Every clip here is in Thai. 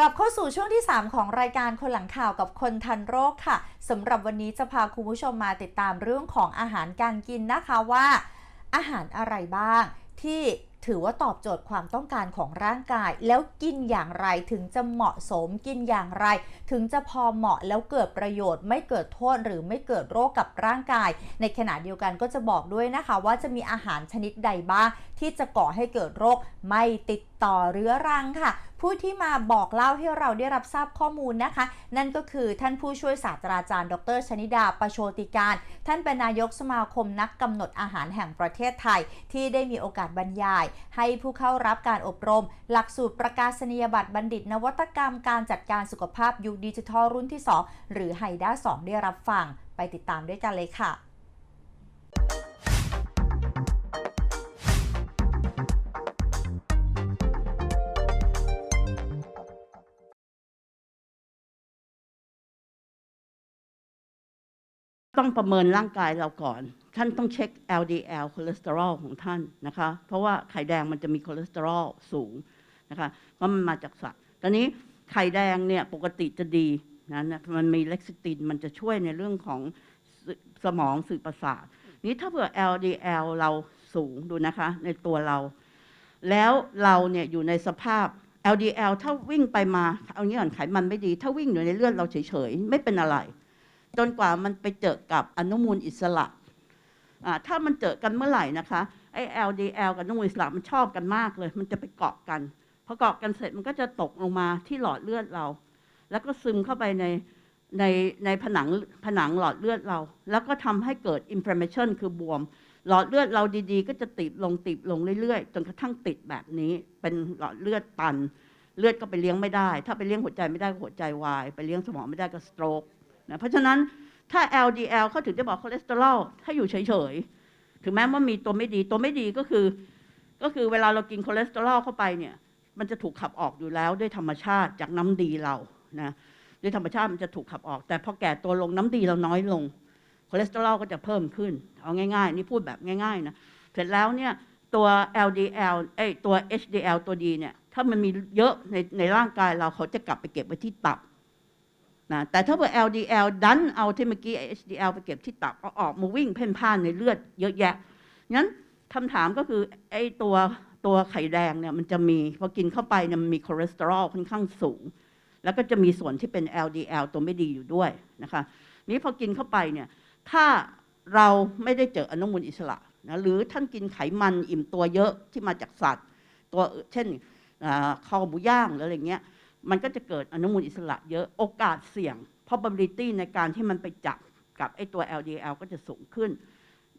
กลับเข้าสู่ช่วงที่ 3 ของรายการคนหลังข่าวกับคนทันโรคค่ะสำหรับวันนี้จะพาคุณผู้ชมมาติดตามเรื่องของอาหารการกินนะคะว่า อาหารอะไรบ้าง ที่ถือว่าตอบโจทย์ความต้องการของร่างกาย แล้วกินอย่างไรถึงจะเหมาะสมกินอย่างไร ถึงจะพอเหมาะแล้วเกิดประโยชน์ ไม่เกิดโทษหรือไม่เกิดโรคกับร่างกาย ในขณะเดียวกันก็จะบอกด้วยนะคะ ว่าจะมีอาหารชนิดใดบ้างที่จะก่อให้เกิดโรคไม่ติดต่อเรื้อรังค่ะ ผู้ที่มาบอกเล่าให้เราได้รับทราบข้อมูลนะคะ นั่นก็คือท่านผู้ช่วยศาสตราจารย์ ดรชนิดาประโชติการ ท่านเป็นนายกสมาคมนักกำหนดอาหารแห่งประเทศไทย ที่ได้มีโอกาสบรรยาย ให้ผู้เข้ารับการอบรม หลักสูตรประกาศนียบัตรบัณฑิต นวัตกรรมการจัดการสุขภาพยุคดิจิทัลรุ่นที่ 2 หรือไฮด้า2ได้รับฟังไปติดตามด้วยกันเลยค่ะ ต้องประเมินร่างกายเราก่อน ท่านต้องเช็ค LDL คอเลสเตอรอลของท่านนะคะ เพราะว่าไข่แดงมันจะมีคอเลสเตอรอลสูงนะคะเพราะมันมาจากสัตว์ตอนนี้ไข่แดงเนี่ยปกติจะดีนะนะมันมีเล็กซิตินมันจะช่วยในเรื่องของสมองสื่อประสาทนี้ถ้าเผื่อ LDL เราสูงดูนะคะ ในตัวเรา แล้วเราเนี่ยอยู่ในสภาพ LDL ถ้าวิ่งไปมาเอางี้ก่อนไขมันไม่ดี ถ้าวิ่งอยู่ในเลือดเราเฉยๆ ไม่เป็นอะไร จนกว่ามันไปเจอกับอนุมูลอิสระถ้ามันเจอกันเมื่อไหร่นะคะไอ้ LDL กับอนุมูลอิสระมันชอบกันมากเลย มันจะไปเกาะกันพอเกาะกันเสร็จมันก็จะตกลงมาที่หลอดเลือดเรา แล้วก็ซึมเข้าไปในในในผนังผนังหลอดเลือดเรา แล้วก็ทำให้เกิด inflammation คือบวม หลอดเลือดเราดีๆ ก็จะติดลงติดลงเรื่อยๆ จนกระทั่งติดแบบนี้ เป็นหลอดเลือดตัน เลือดก็ไปเลี้ยงไม่ได้ ถ้าไปเลี้ยงหัวใจไม่ได้ก็หัวใจวาย ไปเลี้ยงสมองไม่ได้ก็สโตรก นะเพราะฉะนั้นถ้า LDL เขาถึงจะบอกคอเลสเตอรอลถ้าอยู่เฉยๆ ถึงแม้ว่ามีตัวไม่ดีตัวไม่ดีก็คือ ก็คือเวลาเรากินคอเลสเตอรอลเข้าไปเนี่ย มันจะถูกขับออกอยู่แล้วด้วยธรรมชาติจากน้ำดีเรานะด้วยธรรมชาติมันจะถูกขับออก แต่พอแก่ตัวลงน้ำดีเราน้อยลงคอเลสเตอรอลก็จะเพิ่มขึ้น เอาง่ายๆ นี่พูดแบบง่ายๆนะเสร็จแล้วเนี่ยตัว LDL เอ้ยตัว HDL ตัวดีเนี่ยถ้ามันมีเยอะในในร่างกายเราเขาจะกลับไปเก็บไว้ที่ตับ นะแต่ถ้าเผื่อ LDL ดันเอาที่เมื่อกี้ HDL ไปเก็บที่ตับเอาออกมาวิ่งเพ่นพ่านในเลือดเยอะแยะงั้นคำถามก็คือไอ้ตัวตัวไข่แดงเนี่ยมันจะมีพอกินเข้าไปเนี่ยมันมีคอเลสเตอรอลค่อนข้างสูง แล้วก็จะมีส่วนที่เป็น LDL ตัวไม่ดีอยู่ด้วยนะคะนี้พอกินเข้าไปเนี่ยถ้าเราไม่ได้เจออนุมูลอิสระนะหรือท่านกินไขมันอิ่มตัวเยอะที่มาจากสัตว์ ตัวเช่นอ่าข้าวหมูย่างหรืออะไรเงี้ย มันก็จะเกิดอนุมูลอิสระเยอะโอกาสเสี่ยง probability ในการที่มันไปจับกับไอ้ตัว LDL ก็จะสูงขึ้น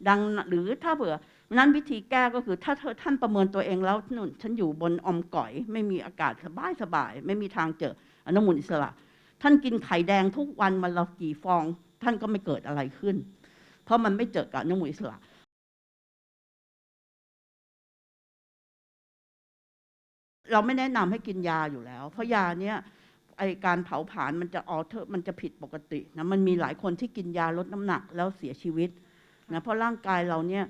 ดังหรือถ้าเผื่อนั้นวิธีแก้ก็คือถ้าเธอท่านประเมินตัวเองแล้วนุ่นฉันอยู่บนอมก่อย ไม่มีอากาศสบายสบาย ไม่มีทางเจออนุมูลอิสระ ท่านกินไข่แดงทุกวันวันละกี่ฟอง ท่านก็ไม่เกิดอะไรขึ้น เพราะมันไม่เจอกับอนุมูลอิสระ เราไม่แนะนำให้กินยาอยู่แล้ว เพราะยาเนี้ยไอการเผาผลาญมันจะออเทอร์มันจะผิดปกตินะมันมีหลายคนที่กินยาลดน้ำหนักแล้วเสียชีวิตนะเพราะร่างกายเราเนี่ย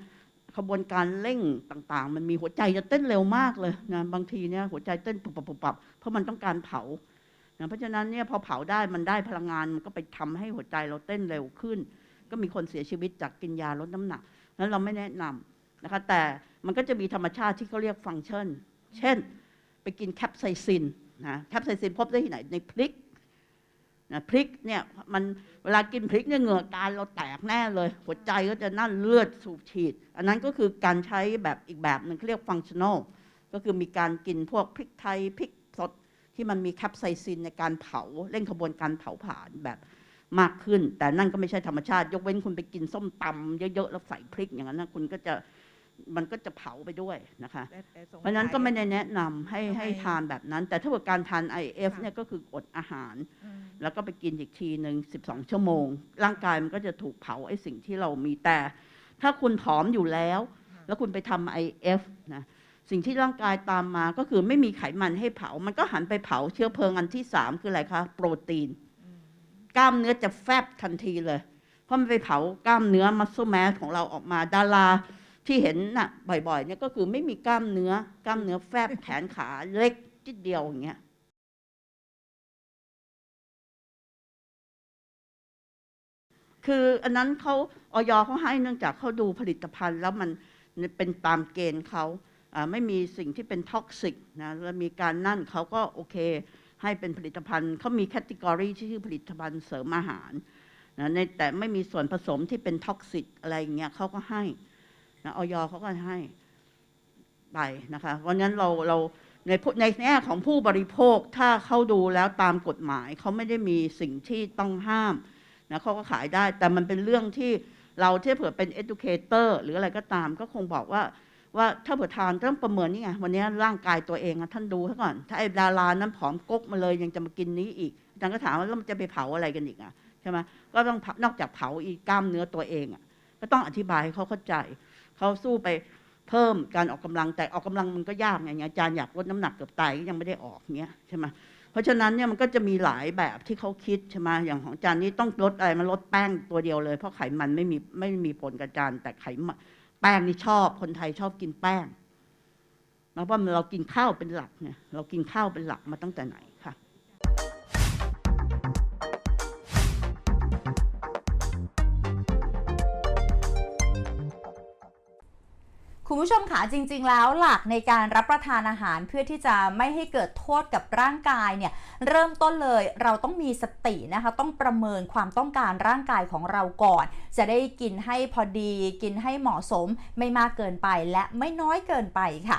ขบวนการเร่งต่างๆ มันมีหัวใจจะเต้นเร็วมากเลยนะบางทีเนี่ยหัวใจเต้นปุบปับปุบปับเพราะมันต้องการเผานะเพราะฉะนั้นเนี่ยพอเผาได้มันได้พลังงานมันก็ไปทำให้หัวใจเราเต้นเร็วขึ้น ก็มีคนเสียชีวิตจากกินยาลดน้ำหนักนั้นเราไม่แนะนำนะคะแต่มันก็จะมีธรรมชาติที่เขาเรียกฟังก์ชัน เช่น ไปกินแคปไซซินนะแคปไซซินพบได้ที่ไหนในพริกนะพริกเนี่ยมันเวลากินพริกเนี่ยเหงื่อการเราแตกแน่เลย หัวใจก็จะนั่นเลือดสูบฉีด อันนั้นก็คือการใช้แบบอีกแบบหนึ่งเรียกฟังชั่นอลก็คือมีการกินพวกพริกไทยพริกสดที่มันมีแคปไซซินในการเผาเร่งขบวนการเผาผลาญแบบมากขึ้น แต่นั่นก็ไม่ใช่ธรรมชาติ ยกเว้นคุณไปกินส้มตำเยอะๆแล้วใส่พริกอย่างนั้นนะคุณก็จะ มันก็จะเผาไปด้วยนะคะ เพราะฉะนั้นก็ไม่ได้แนะนำให้ให้ทานแบบนั้น แต่ถ้าเกิดการทาน IF เนี่ยก็คืออดอาหาร แล้วก็ไปกินอีกทีหนึ่ง12 ชั่วโมง ร่างกายมันก็จะถูกเผาไอ้สิ่งที่เรามีแต่ ถ้าคุณผอมอยู่แล้ว แล้วคุณไปทำ IF นะสิ่งที่ร่างกายตามมาก็คือไม่มีไขมันให้เผา มันก็หันไปเผาเชื้อเพลิงอันที่3คืออะไรคะโปรตีน กล้ามเนื้อจะแฟบทันทีเลย เพราะมันไปเผากล้ามเนื้อมัส c แมสของเราออกมาดารา ที่เห็นน่ะบ่อยๆเนี่ยก็คือไม่มีกล้ามเนื้อกล้ามเนื้อแฟบแขนขาเล็กจิดเดียวอย่างเงี้ยคืออันนั้นเขาออยเขาให้เนื่องจากเขาดูผลิตภัณฑ์ แล้วมันเป็นตามเกณฑ์เขาไม่มีสิ่งที่เป็นท็อกซิกนะแล้วมีการนั่นเขาก็โอเค ให้เป็นผลิตภัณฑ์เขามีแคตติกรีที่ชื่อผลิตภัณฑ์เสริมอาหารนะในแต่ไม่มีส่วนผสมที่เป็นท็อกซิกอะไรอย่างเงี้ยเขาก็ให้ นะออยเขาก็ให้ไปนะคะเพราะงั้นเราเราในในแง่ของผู้บริโภคถ้าเขาดูแล้วตามกฎหมายเขาไม่ได้มีสิ่งที่ต้องห้ามนะเขาก็ขายได้ แต่มันเป็นเรื่องที่เราที่เผื่อเป็น educator หรืออะไรก็ตามก็คงบอกว่าว่าถ้าเผื่อทานต้องประเมินนี่ไงวันนี้ร่างกายตัวเองท่านดูซะก่อน ถ้าไอ้ดารานั้นผอมกกมาเลยยังจะมากินนี้อีกอาจารย์ก็ถามว่าแล้วมันจะไปเผาอะไรกันอีกอะใช่ไหมก็ต้องนอกจากเผาอีกกล้ามเนื้อตัวเองอะก็ต้องอธิบายให้เขาเข้าใจ เขาสู้ไปเพิ่มการออกกำลังแต่ออกกำลังมันก็ยากไงอาจารย์อยากลดน้ำหนักเกือบตายก็ยังไม่ได้ออกเงี้ยใช่ไหมเพราะฉะนั้นเนี่ยมันก็จะมีหลายแบบที่เขาคิดใช่ไหมอย่างของจานนี้ต้องลดอะไรมันลดแป้งตัวเดียวเลย เพราะไขมันไม่มีไม่มีผลกับจานแต่ไขมันแป้งนี่ชอบคนไทยชอบกินแป้งแล้วว่าเรากินข้าวเป็นหลักเนี่ยเรากินข้าวเป็นหลักมาตั้งแต่ไหน คุณผู้ชมคะจริง ๆ แล้วหลักในการรับประทานอาหารเพื่อที่จะไม่ให้เกิดโทษกับร่างกายเนี่ยเริ่มต้นเลยเราต้องมีสตินะคะ ต้องประเมินความต้องการร่างกายของเราก่อน จะได้กินให้พอดี กินให้เหมาะสม ไม่มากเกินไปและไม่น้อยเกินไปค่ะ